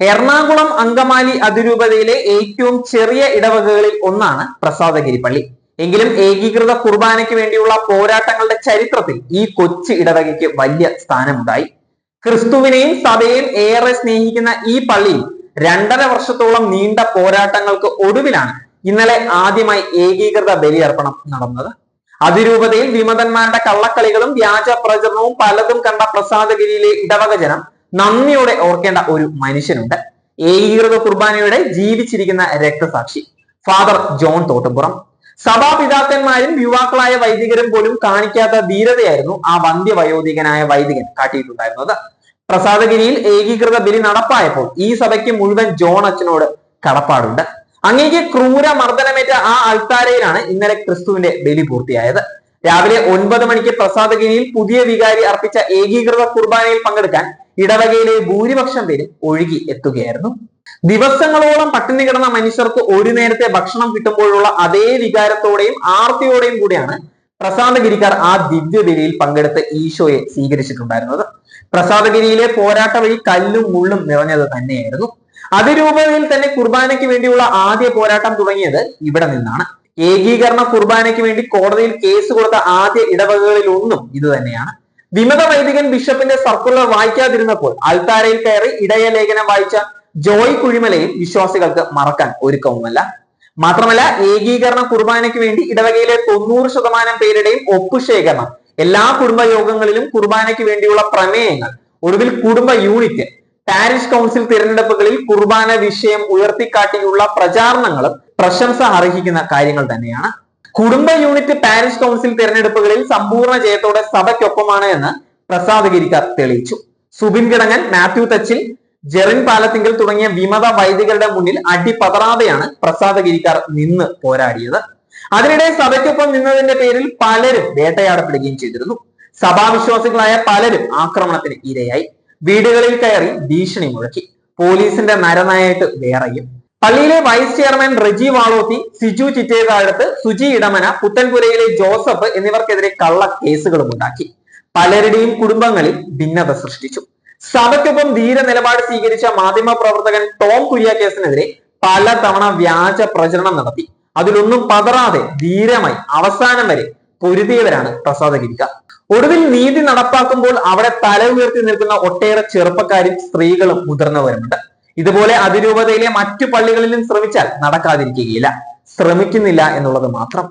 എറണാകുളം അങ്കമാലി അതിരൂപതയിലെ ഏറ്റവും ചെറിയ ഇടവകകളിൽ ഒന്നാണ് പ്രസാദഗിരി പള്ളി എങ്കിലും ഏകീകൃത കുർബാനയ്ക്ക് വേണ്ടിയുള്ള പോരാട്ടങ്ങളുടെ ചരിത്രത്തിൽ ഈ കൊച്ചു ഇടവകയ്ക്ക് വലിയ സ്ഥാനമുണ്ടായി. ക്രിസ്തുവിനെയും സഭയെയും ഏറെ സ്നേഹിക്കുന്ന ഈ പള്ളിയിൽ രണ്ടര വർഷത്തോളം നീണ്ട പോരാട്ടങ്ങൾക്ക് ഒടുവിലാണ് ഇന്നലെ ആദ്യമായി ഏകീകൃത ബലിയർപ്പണം നടന്നത്. അതിരൂപതയിൽ വിമതന്മാരുടെ കള്ളക്കളികളും വ്യാജ പ്രചരണവും പലതും കണ്ട പ്രസാദഗിരിയിലെ ഇടവക ജനം നന്ദിയോടെ ഓർക്കേണ്ട ഒരു മനുഷ്യനുണ്ട്. ഏകീകൃത കുർബാനയുടെ ജീവിച്ചിരിക്കുന്ന രക്തസാക്ഷി. Father John Thottupuram. സഭാപിതാക്കന്മാരും യുവാക്കളായ വൈദികരും പോലും കാണിക്കാത്ത ധീരതയായിരുന്നു ആ വന്ധ്യവയോധികനായ വൈദികൻ കാട്ടിയിട്ടുണ്ടായിരുന്നത്. പ്രസാദഗിരിയിൽ ഏകീകൃത ബലി നടപ്പായപ്പോൾ ഈ സഭയ്ക്ക് മുഴുവൻ ജോൺ അച്ഛനോട് കടപ്പാടുണ്ട്. അങ്ങേക്ക് ക്രൂര മർദ്ദനമേറ്റ ആ അൾത്താരയിലാണ് ഇന്നലെ ക്രിസ്തുവിന്റെ ബലി പൂർത്തിയായത്. രാവിലെ ഒൻപത് മണിക്ക് പ്രസാദഗിരിയിൽ പുതിയ വികാരി അർപ്പിച്ച ഏകീകൃത കുർബാനയിൽ പങ്കെടുക്കാൻ ഇടവകയിലെ ഭൂരിപക്ഷം പേരും ഒഴുകി എത്തുകയായിരുന്നു. ദിവസങ്ങളോളം പട്ടിണി കിടന്ന മനുഷ്യർക്ക് ഒരു നേരത്തെ ഭക്ഷണം കിട്ടുമ്പോഴുള്ള അതേ വികാരത്തോടെയും ആർത്തിയോടെയും കൂടിയാണ് പ്രസാദഗിരിക്കാർ ആ ദിവ്യബലിയിൽ പങ്കെടുത്ത് ഈശോയെ സ്വീകരിച്ചിട്ടുണ്ടായിരുന്നത്. പ്രസാദഗിരിയിലെ പോരാട്ട വഴി കല്ലും മുള്ളും നിറഞ്ഞത് തന്നെയായിരുന്നു. അതിരൂപതയിൽ തന്നെ കുർബാനയ്ക്ക് വേണ്ടിയുള്ള ആദ്യ പോരാട്ടം തുടങ്ങിയത് ഇവിടെ നിന്നാണ്. ഏകീകരണ കുർബാനയ്ക്ക് വേണ്ടി കോടതിയിൽ കേസ് കൊടുത്ത ആദ്യ ഇടവകകളിൽ ഒന്നും ഇത് തന്നെയാണ്. വിമത വൈദികൻ ബിഷപ്പിന്റെ സർക്കുലർ വായിക്കാതിരുന്നപ്പോൾ അൽത്താരയിൽ കയറി ഇടയ ലേഖനം വായിച്ച ജോയ് കുഴിമലയും വിശ്വാസികൾക്ക് മറക്കാൻ ഒരുക്കവുമല്ല. മാത്രമല്ല ഏകീകരണ കുർബാനയ്ക്ക് വേണ്ടി ഇടവകയിലെ തൊണ്ണൂറ് ശതമാനം പേരുടെയും ഒപ്പുശേഖരണം. എല്ലാ കുടുംബയോഗങ്ങളിലും കുർബാനയ്ക്ക് വേണ്ടിയുള്ള പ്രമേയങ്ങൾ. ഒടുവിൽ കുടുംബ യൂണിറ്റ് പാരിഷ് കൗൺസിൽ തിരഞ്ഞെടുപ്പുകളിൽ കുർബാന വിഷയം ഉയർത്തിക്കാട്ടിയുള്ള പ്രചാരണങ്ങളും പ്രശംസ അർഹിക്കുന്ന കാര്യങ്ങൾ തന്നെയാണ്. കുടുംബ യൂണിറ്റ് പാരീസ് കൗൺസിൽ തിരഞ്ഞെടുപ്പുകളിൽ സമ്പൂർണ ജയത്തോടെ സഭയ്ക്കൊപ്പമാണ് എന്ന് പ്രസാദ് പ്രസാദഗിരിക്കാർ തെളിയിച്ചു. സുബിൻ കിടങ്ങൻ മാത്യു തച്ചിൽ ജെറിൻ പാലത്തിങ്കൽ തുടങ്ങിയ വിമത വൈദികരുടെ മുന്നിൽ അടിപതറാതെയാണ് പ്രസാദഗിരിക്കാർ നിന്ന് പോരാടിയത്. അതിനിടെ സഭയ്ക്കൊപ്പം നിന്നതിന്റെ പേരിൽ പലരും വേട്ടയാടപ്പെടുകയും ചെയ്തിരുന്നു. സഭാവിശ്വാസികളായ പലരും ആക്രമണത്തിന് ഇരയായി. വീടുകളിൽ കയറി ഭീഷണി മുഴക്കി. പോലീസിന്റെ നരനായിട്ട് വേറെയും. പള്ളിയിലെ വൈസ് ചെയർമാൻ റെജി വാളോത്തി സിജു ചിറ്റേതാഴത്ത് സുജി ഇടമന പുത്തൻപുരയിലെ ജോസഫ് എന്നിവർക്കെതിരെ കള്ള കേസുകളും ഉണ്ടാക്കി. പലരുടെയും കുടുംബങ്ങളിൽ ഭിന്നത സൃഷ്ടിച്ചു. സഭയ്ക്കൊപ്പം ധീര നിലപാട് സ്വീകരിച്ച മാധ്യമ പ്രവർത്തകൻ ടോം കുര്യാക്കേസിനെതിരെ പലതവണ വ്യാജ പ്രചരണം നടത്തി. അതിലൊന്നും പതറാതെ ധീരമായി അവസാനം വരെ പൊരുതിയവരാണ് പ്രസാദഗിരിക്ക. ഒടുവിൽ നീതി നടപ്പാക്കുമ്പോൾ അവിടെ തല ഉയർത്തി നിൽക്കുന്ന ഒട്ടേറെ ചെറുപ്പക്കാരും സ്ത്രീകളും മുതിർന്നവരുമുണ്ട്. ഇതുപോലെ അതിരൂപതയിലെ മറ്റു പള്ളികളിലും ശ്രമിച്ചാൽ നടക്കാതിരിക്കുകയില്ല. ശ്രമിക്കുന്നില്ല എന്നുള്ളത് മാത്രം.